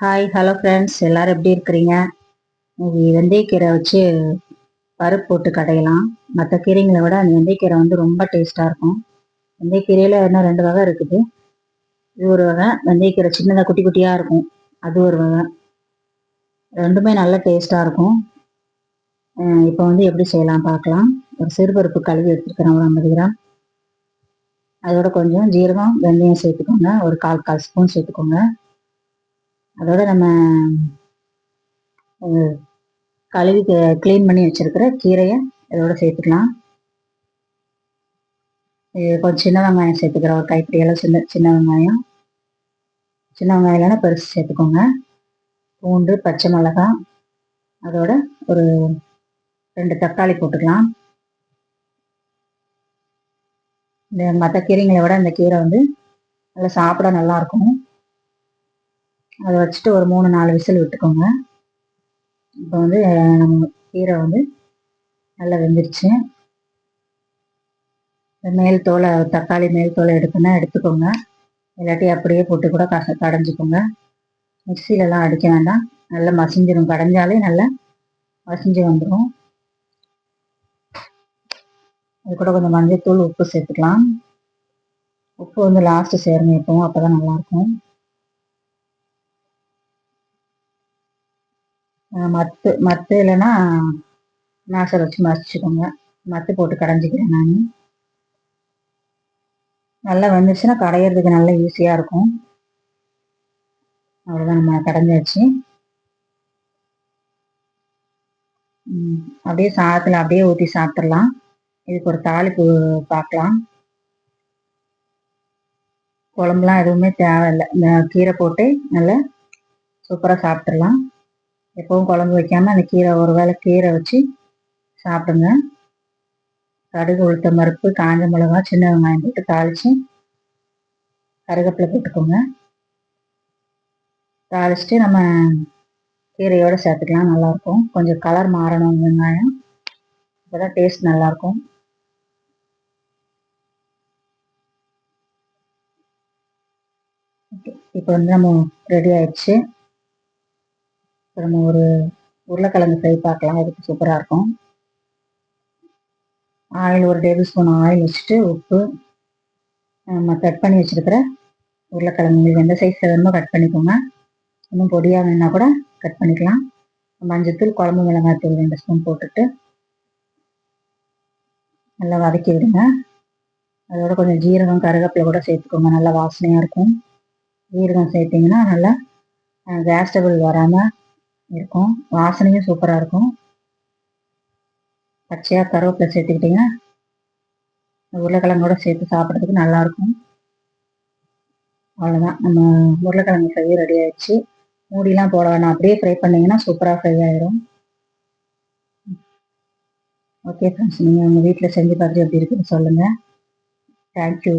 Hi hello friends எல்லாரும் எப்படி இருக்கிறீங்க? இன்னைக்கு வெந்தயக்கீரை வச்சு பருப்பு போட்டு கடையலாம். மற்ற கீரைங்களை விட அந்த வெந்தயக்கீரை வந்து ரொம்ப டேஸ்ட்டாக இருக்கும். வெந்தயக்கீரையில் இன்னும் ரெண்டு வகை இருக்குது. இது ஒரு வகை வெந்தயக்கீரை சின்னதாக குட்டி குட்டியாக இருக்கும். அது ஒரு வகை. ரெண்டுமே நல்ல டேஸ்ட்டாக இருக்கும். இப்போ வந்து எப்படி செய்யலாம் பார்க்கலாம். ஒரு சிறுபருப்பு கழுவி எடுத்துருக்கிறேன் ஒரு ஐம்பது கிராம். அதோட கொஞ்சம் ஜீரகம் வெந்தயம் சேர்த்துக்கோங்க. ஒரு கால் கால் ஸ்பூன் சேர்த்துக்கோங்க. அதோட நம்ம கழுவி க்ளீன் பண்ணி வச்சிருக்கிற கீரையை இதோட சேர்த்துக்கலாம். கொஞ்சம் சின்ன வெங்காயம் சேர்த்துக்கிறோம். ஒரு கைப்பிடி அளவு சின்ன சின்ன வெங்காயம். சின்ன வெங்காயம் இல்லைன்னா பெருசு சேர்த்துக்கோங்க. பூண்டு பச்சை மிளகா அதோட ஒரு ரெண்டு தக்காளி போட்டுக்கலாம். இந்த மற்ற கீரைங்களை விட இந்த கீரை வந்து நல்லா சாப்பிட நல்லா இருக்கும். அதை வச்சுட்டு ஒரு மூணு நாலு விசில் விட்டுக்கோங்க. இப்போ வந்து நம்ம கீரை வந்து நல்லா வெந்துருச்சு. மேல் தோலை தக்காளி மேல் தோலை எடுக்கணும்னா எடுத்துக்கோங்க. இல்லாட்டி அப்படியே போட்டு கூட கச கடைஞ்சிக்கோங்க. மிக்சிலலாம் அடிக்க வேண்டாம். நல்லா மசிஞ்சிடும் கடைஞ்சாலே நல்லா மசிஞ்சு வந்துடும் அது கூட கொஞ்சம் மஞ்சள்தூள் உப்பு சேர்த்துக்கலாம். உப்பு வந்து லாஸ்ட்டு சேரணும் எப்பவும் அப்போ தான் நல்லாயிருக்கும் மத்து மத்து இல்லைன்னா நாசர் வச்சு மறைச்சிக்கோங்க மத்து போட்டு கடைஞ்சிக்கிறேன் நான். நல்லா வந்துச்சுன்னா கடையிறதுக்கு நல்லா ஈஸியாக இருக்கும். அவ்வளோதான் நம்ம கடைஞ்சாச்சு. அப்படியே சாதத்தில் அப்படியே ஊற்றி சாப்பிட்றலாம் இதுக்கு ஒரு தாளிப்பு பார்க்கலாம். குழம்புலாம் எதுவுமே தேவையில்லை. இந்த கீரை போட்டு நல்லா சூப்பராக சாப்பிட்றலாம் எப்பவும் குழம்பு வைக்காம அந்த கீரை ஒரு வேளை கீரை வச்சு சாப்பிடுங்க. கடுகு உளுத்த மறுப்பு காஞ்ச மிளகா சின்ன வெங்காயம் போட்டு தாளித்து கருவேப்பிலை போட்டுக்கோங்க. தாளிச்சுட்டு நம்ம கீரையோடு சேர்த்துக்கலாம் நல்லாயிருக்கும். கொஞ்சம் கலர் மாறணும் வெங்காயம். அப்போதான் டேஸ்ட் நல்லாயிருக்கும். இப்போ வந்து நம்ம ரெடி ஆயிடுச்சு. நம்ம ஒரு உருளைக்கிழங்கு ஃப்ரை பார்க்கலாம். இதுக்கு சூப்பராக இருக்கும். ஆயில் ஒரு டேபிள் ஸ்பூன் ஆயில் வச்சுட்டு உப்பு நம்ம கட் பண்ணி வச்சுருக்கிற உருளைக்கிழங்கு. உங்களுக்கு எந்த சைஸ் வேணுமோ கட் பண்ணிக்கோங்க. இன்னும் பொடியாக வேணால் கூட கட் பண்ணிக்கலாம். மஞ்சத்தூள் குழம்பு மிளகாய் தூள் ரெண்டு ஸ்பூன் போட்டுட்டு நல்லா வதக்கி விடுங்க. அதோட கொஞ்சம் ஜீரகம் கருவேப்பிலை கூட சேர்த்துக்கோங்க. நல்லா வாசனையாக இருக்கும். ஜீரகம் சேர்த்திங்கன்னா நல்லா கேஸ் டபுள் வராமல் இருக்கும். வாசனையும் சூப்பராக இருக்கும். பச்சையாக கருவேப்பிலை சேர்த்துக்கிட்டிங்கன்னா உருளைக்கிழங்கோட சேர்த்து சாப்பிட்றதுக்கு நல்லாயிருக்கும் அவ்வளோதான் நம்ம உருளைக்கிழங்கு ஃப்ரை ரெடி ஆயிடுச்சு. மூடிலாம் போட வேணாம். அப்படியே ஃப்ரை பண்ணிங்கன்னா சூப்பராக ஃப்ரை ஆயிரும். ஓகே ஃப்ரெண்ட்ஸ் நீங்கள் உங்கள் வீட்டில் செஞ்சு பார்த்துட்டு எப்படி இருக்குன்னு சொல்லுங்கள் தேங்க்யூ